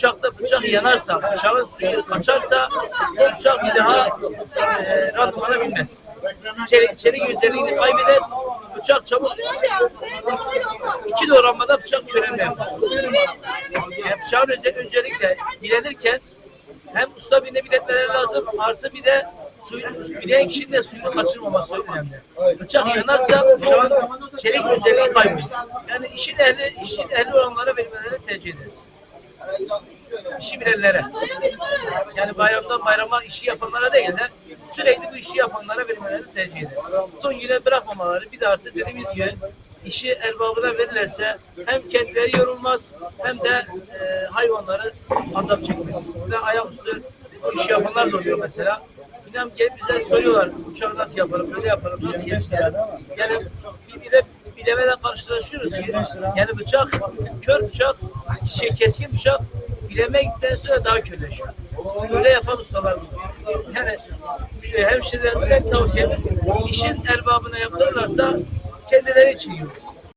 bıçakta bıçak yanarsa, bıçağın suyu kaçarsa o bıçak bir daha e, randımana binmez. Çelik, çelik özelliğini kaybeder, bıçak çabuk iki doğranmada bıçak yapar. Yani bıçağın özel, öncelikle bilenirken hem usta birine biletmeleri lazım artı bir de suyunu, bileyen kişinin de suyunu kaçırmaması önemli. Bıçak yanarsa bıçağın çelik özelliği kaybolur. Yani işin ehli, işin ehli olanlara verilmeleri tercih ederiz. İşi bilenlere. Yani bayramdan bayrama işi yapanlara değil de sürekli bu işi yapanlara verilmeleri tercih ederiz. Son güne bırakmamaları bir de artık dediğimiz gibi işi erbabına verirlerse hem kendileri yorulmaz hem de e, hayvanları azap çekmez. Ve ayaküstü bu işi yapanlar da oluyor mesela. İnan gelip bize soruyorlar uçağı nasıl yaparım, böyle yaparım, nasıl kesilir. Yani bir bile bilemeyle karşılaşıyoruz ki yani bıçak, kör bıçak, şey keskin bıçak bilemekten sonra daha körleşiyor. Böyle yapan ustalar var. Yani hemşirelerimize tavsiyemiz işin erbabına yapılırlarsa kendileri için olur.